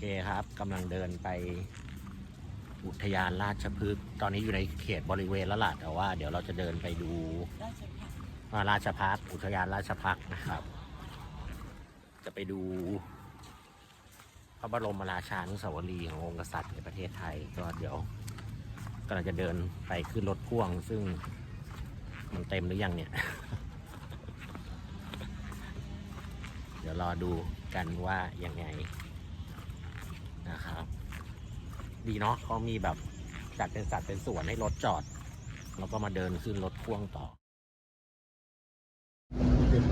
เคครับกำลังเดินไปอุทยานราชพฤกษ์ตอนนี้อยู่ในเขตบริเวณแล้วล่ะแต่ว่าเดี๋ยวเราจะเดินไปดูราชพัฒน์อ่าราชพักอุทยานราชพักนะครับ จะไปดูพระบรมราชานุสาวรีย์ขององค์กษัตริย์ในประเทศไทย ก็เดี๋ยวกำลังจะเดินไปขึ้นรถพ่วง ซึ่งมันเต็มหรือยังเนี่ย เดี๋ยวรอดูกันว่ายังไง นะครับ ดีเนาะเขามีแบบจัดเป็นสัดเป็นส่วนให้รถจอด แล้วก็มาเดินขึ้นรถพ่วงต่อเรีย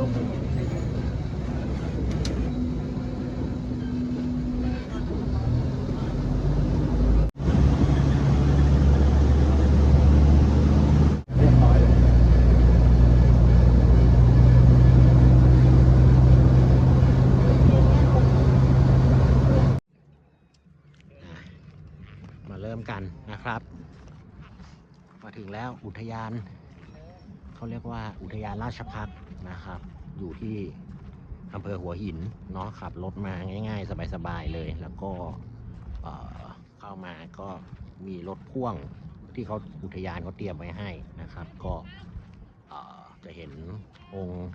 บร้อยเลย มา เริ่มกันนะครับ มาถึงแล้วอุทยาน เขาเรียกว่าอุทยานราชพักนะครับ อยู่ที่อำเภอหัวหินเนาะขับรถมาง่าย ๆ สบายๆเลย แล้วก็เเข้ามาก็มีรถพ่วงที่เขาอุทยานเขาเตรียมไว้ให้นะครับ ก็จะเห็นองค์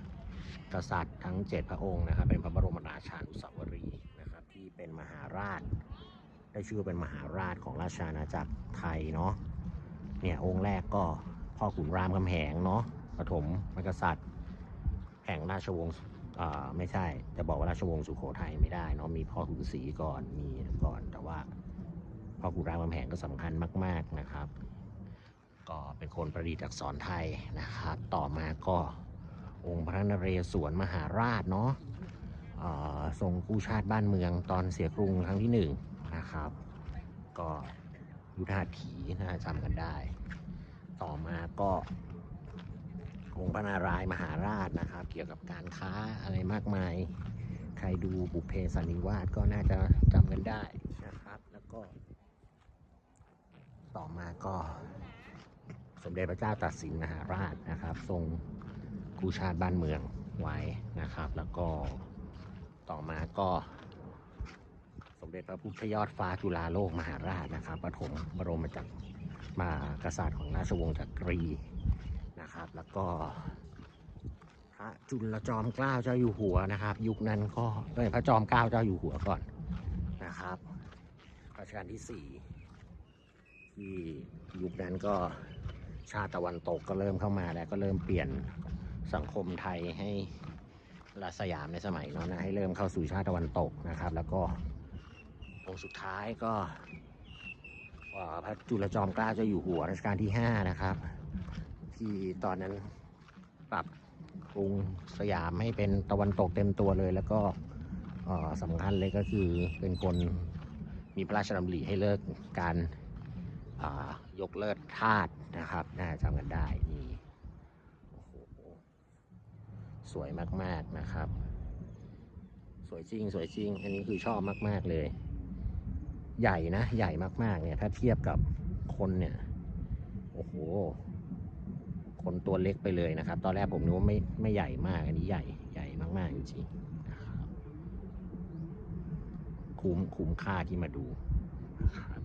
กษัตริย์ทั้งเจ็ดพระองค์นะครับ เป็นพระบรมราชานุสาวรีย์นะครับ ที่เป็นมหาราช ได้ชื่อเป็นมหาราชของราชอาณาจักรไทยเนาะเนี่ยองค์แรกก็พ่อขุนรามคำแหงเนาะปฐมมกษัตริย์แห่งราชวงศ์อ่าไม่ใช่จะบอกว่าราชวงศ์สุโขทัยไม่ได้เนาะมีพ่อขุนศรีก่อนมีก่อนแต่ว่าพ่อขุนรามคำแหงก็สำคัญมาก ๆนะครับ ก็เป็นคนประดิษฐ์อักษรไทยนะครับต่อมาก็องค์พระนเรศวรมหาราชเนาะเอ่อทรงกู้ชาติบ้านเมืองตอนเสียกรุงครั้งที่หนึ่ง นะครับ ก็ยุทธาถีน่าจำกันได้ ต่อมาก็องค์พระนารายมหาราชนะครับ เกี่ยวกับการค้าอะไรมากมาย ใครดูบุพเพสันนิวาสก็น่าจะจำกันได้นะครับ แล้วก็ ต่อมาก็ สมเด็จพระเจ้าตากสินมหาราชนะครับ ทรงกูชาติบ้านเมืองไว้นะครับ แล้วก็ต่อมาก็ เด็จพระพุทธยอดฟ้าจุฬาโลกมหาราชนะครับปฐมบรมจักรมากษัตริย์ของราชวงศ์จักรีนะครับ แล้วก็พระจุลจอมเกล้าเจ้าอยู่หัวนะครับ ยุคนั้นก็เอ้ยพระจอมเกล้าเจ้าอยู่หัวก่อนนะครับรัชกาลที่สี่ที่ยุคนั้นก็ชาติตะวันตกก็เริ่มเข้ามาแล้วก็เริ่มเปลี่ยนสังคมไทยให้รัสยามในสมัยนั้นนะให้เริ่มเข้าสู่ชาติตะวันตกนะครับ แล้วก็ องค์สุดท้ายก็พระจุลจอมเกล้าเจ้าอยู่หัวรัชกาลที่ 5 นะครับ ที่ตอนนั้นปรับกรุงสยามให้เป็นตะวันตกเต็มตัวเลย แล้วก็สำคัญเลยก็คือเป็นคนมีพระราชดำริให้เลิกการยกเลิกทาสนะครับ น่าจำกันได้นี่โอ้โหสวยมาก ๆ นะครับ สวยจริง สวยจริง อันนี้คือชอบมาก ๆ เลย ใหญ่นะ ใหญ่มากๆ เนี่ย ถ้าเทียบกับคนเนี่ย โอ้โห คนตัวเล็กไปเลยนะครับ ตอนแรกผมนึกว่าไม่ไม่ใหญ่มาก อันนี้ใหญ่ใหญ่มากๆจริงๆนะครับคุ้มคุ้มค่าที่มาดูนะครับ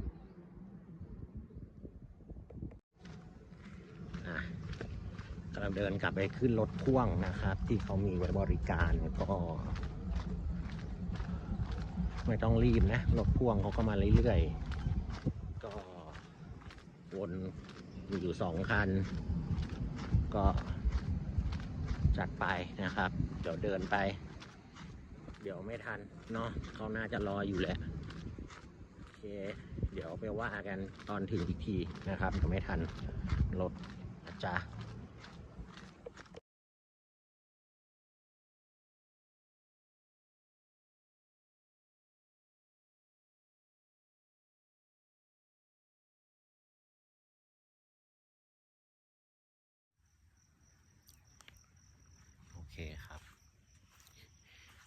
กำลังเดินกลับไปขึ้นรถพ่วงนะครับ ที่เขามีไว้บริการก็ ไม่ต้องรีบนะรถพ่วงเขาก็มาเรื่อยๆ ก็วนอยู่สองคัน ก็จัดไปนะครับ เดี๋ยวเดินไป เดี๋ยวไม่ทันเนาะเขาน่าจะรออยู่แหละโอเค เดี๋ยวไปว่ากันตอนถึงอีกทีนะครับเดี๋ยวไม่ทันรถนะจ๊ะ คครับ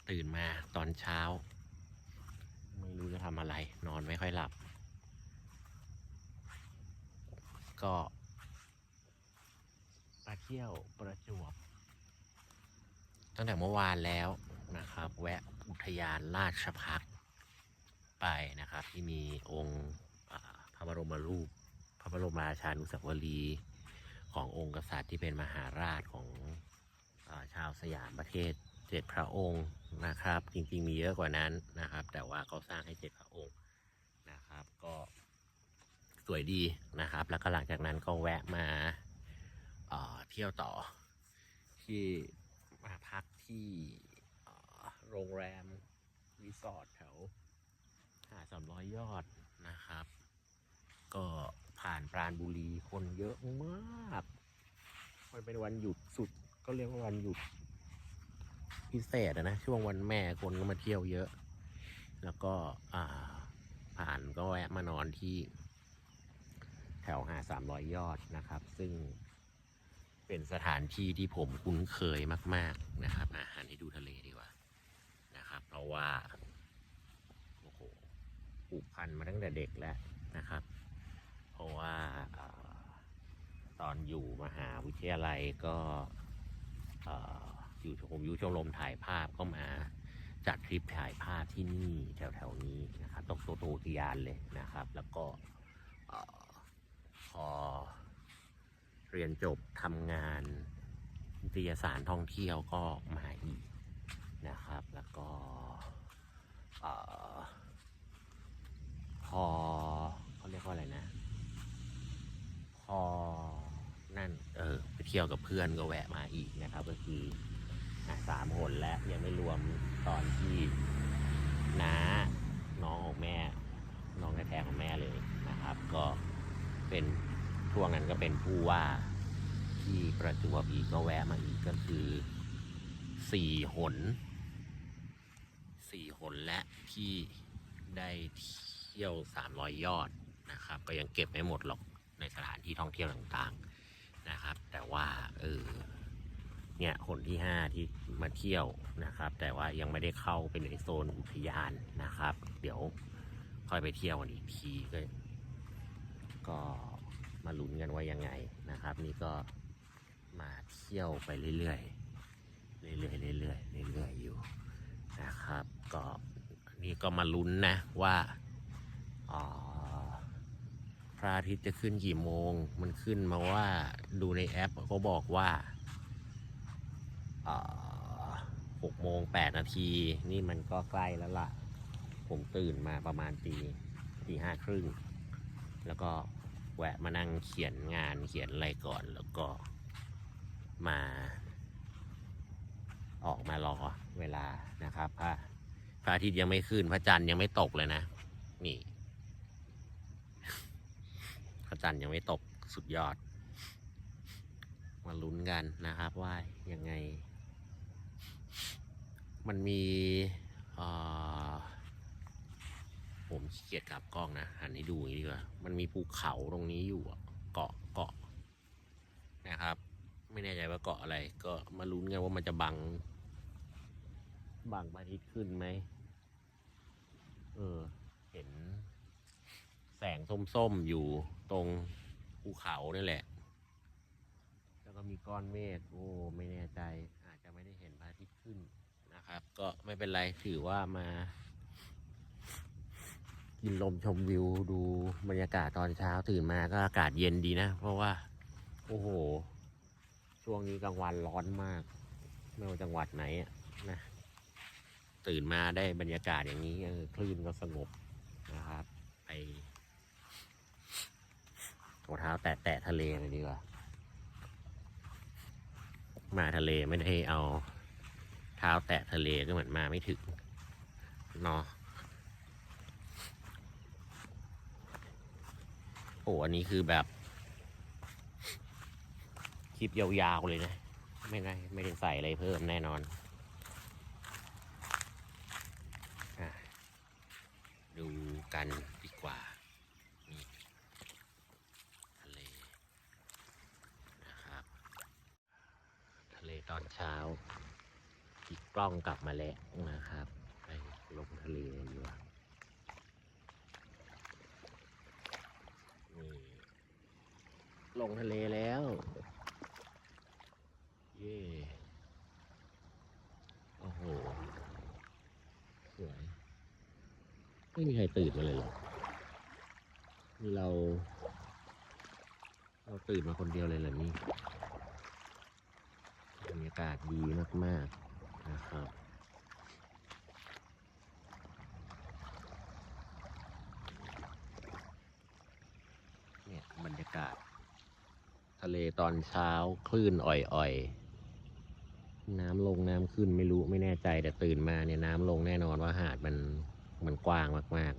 ตื่นมาตอนเช้า ไม่รู้จะทำอะไร นอนไม่ค่อยหลับ ก็มาเที่ยวประจวบ ตั้งแต่เมื่อวานแล้วนะครับ แวะอุทยานราชพักไปนะครับ ที่มีองค์พระบรมรูป พระบรมราชานุสาวรีย์ขององค์กษัตริย์ที่เป็นมหาราชของ ชาวสยามประเทศเจ็ดพระองค์นะครับ จริงๆมีเยอะกว่านั้นนะครับ แต่ว่าเขาสร้างให้เจ็ดพระองค์นะครับก็สวยดีนะครับ แล้วก็หลังจากนั้นก็แวะมาเเที่ยวต่อที่มาพักที่โรงแรมรีสอร์ทแถวหาดสามร้อยยอดนะครับ ก็ผ่านปราณบุรีคนเยอะมาก มันเป็นวันหยุดสุด็เรียกว่าวันหยุดพิเศษนะ ช่วงวันแม่คนก็มาเที่ยวเยอะ แล้วก็อ่าผ่านก็แวะมานอนที่ แถวหาสามร้อยยอดนะครับ ซึ่งเป็นสถานที่ที่ผมคุ้นเคยมาก ๆนะครับ อาหารให้ดูทะเลดีกว่านะครับ เพราะว่าโอ้โหผูกพันมาตั้งแต่เด็กแล้วนะครับ เพราะว่าตอนอยู่มหาวิทยาลัยก็ อยู่ผมยู่ชมรมถ่ายภาพก็มาจัดทริปถ่ายภาพที่นี่แถวๆนี้นะครับตกโตโตอุทยานเลยนะครับ แล้วก็พอเรียนจบทำงานนิตยสารท่องเที่ยวก็มาอีกนะครับ แล้วก็พอเขาเรียกว่าอะไรนะ พอ นั่น เออ ไปเที่ยวกับเพื่อนก็แวะมาอีกนะครับ ก็คือสามหนแล้วยังไม่รวมตอนที่น้าน้องของแม่ น้องแท้ๆของแม่เลยนะครับ ก็เป็นช่วงนั้นก็เป็นผู้ว่าที่ประจวบอีกก็แวะมาอีกก็คือสี่หนสี่หนและที่ได้เที่ยวสามรอยยอดนะครับ ก็ยังเก็บไม่หมดหรอกในสถานที่ท่องเที่ยวต่างๆ นะครับ แต่ว่าเออเนี่ยคนที่ห้าที่มาเที่ยวนะครับ แต่ว่ายังไม่ได้เข้าไปในโซนอุทยานนะครับ เดี๋ยวค่อยไปเที่ยวกันอีกทีก็ก็มาลุ้นกันว่ายังไงนะครับ นี่ก็มาเที่ยวไปเรื่อยๆ เรื่อยๆเรื่อยๆเรื่อยๆอยู่นะครับ ก็นี่ก็มาลุ้นนะว่า พระอาทิตย์จะขึ้นกี่โมง มันขึ้นมาว่าดูในแอปเขาบอกว่าหกโมงแปดนาที นี่มันก็ใกล้แล้วล่ะ ผมตื่นมาประมาณตีตีห้าครึ่ง แล้วก็แวะมานั่งเขียนงานเขียนอะไรก่อน แล้วก็มา ออกมารอเวลานะครับพระพระอาทิตย์ยังไม่ขึ้นพระจันทร์ยังไม่ตกเลยนะ นี่ จันทร์ยังไม่ตกสุดยอด มาลุ้นกันนะครับว่ายังไง มันมีผมขี้เกียจกลับกล้องนะหันให้ดูอย่างนี้ดีกว่า มันมีภูเขาตรงนี้อยู่เกาะเกาะนะครับ ไม่แน่ใจว่าเกาะอะไร ก็มาลุ้นกันว่ามันจะบัง บังพระอาทิตย์ขึ้นไหมเออ เห็น แส งส้มๆอยู่ตรงภูเขานี่แหละ แล้วก็มีก้อนเมฆโอ้ไม่แน่ใจ อาจจะไม่ได้เห็นพระอาทิตย์ขึ้นนะครับ ก็ไม่เป็นไรถือว่ามากินลมชมวิวดูบรรยากาศตอนเช้าตื่นมาก็อากาศเย็นดีนะ เพราะว่า โอ้โห ช่วงนี้กลางวันร้อนมาก ไม่ว่าจังหวัดไหนนะ ตื่นมาได้บรรยากาศอย่างนี้คลื่นก็สงบนะครับ ไป เอาเท้าแตะแตะทะเลเลยดีกว่า มาทะเลไม่ได้เอา เท้าแตะทะเลก็เหมือนมาไม่ถึงเนาะโอ้อันนี้คือแบบ คลิปยาวๆเลยนะ ไม่ได้ไม่ได้ใส่อะไรเพิ่มแน่นอนดูกันทะเลนะครับ ทะเล ตอนเช้าอีกกล้องกลับมาแล้วนะครับ ไปลงทะเลดีกว่นี่ลงทะเลแล้ว เย่โอ้โห สวย ไม่มีใครตื่นมาเลยหรอกนี่เรา เราตื่นมาคนเดียวเลยเหรอนี่ บรรยากาศดีมาก ๆ นะครับเนี่ยบรรยากาศ ทะเลตอนเช้าคลื่นอ่อยๆ น้ำลงน้ำขึ้นไม่รู้ไม่แน่ใจแต่ตื่นมาเนี่ยน้ำลงแน่นอนว่าหาดมันมันกว้างมาก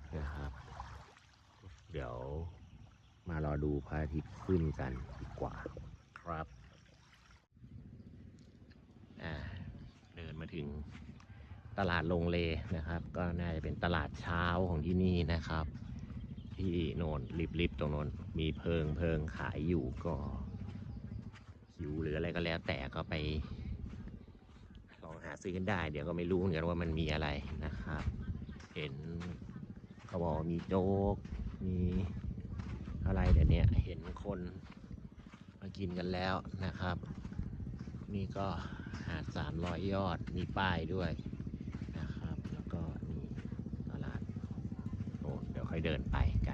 ๆ นะครับ เดี๋ยวมารอดูพระอาทิตย์ขึ้นกันดีกว่าครับอ่าเดิน มาถึงตลาดลงเลนะครับ ก็น่าจะเป็นตลาดเช้าของที่นี่นะครับ ที่โนนริบๆตรงโนนมีเพิงเพิงขายอยู่ก็หิวหรืออะไรก็แล้วแต่ก็ไปลองหาซื้อกันได้ เดี๋ยวก็ไม่รู้เหมือนกันว่ามันมีอะไรนะครับ เห็นเขาบอกว่ามีโจ๊กมีอะไรเดี๋ยวนี้เห็นคนมากินกันแล้วนะครับ นี่ก็หาดสามร้อยยอดมีป้ายด้วยนะครับ แล้วก็นี่ตลาดโอ้เดี๋ยวค่อยเดินไปกัน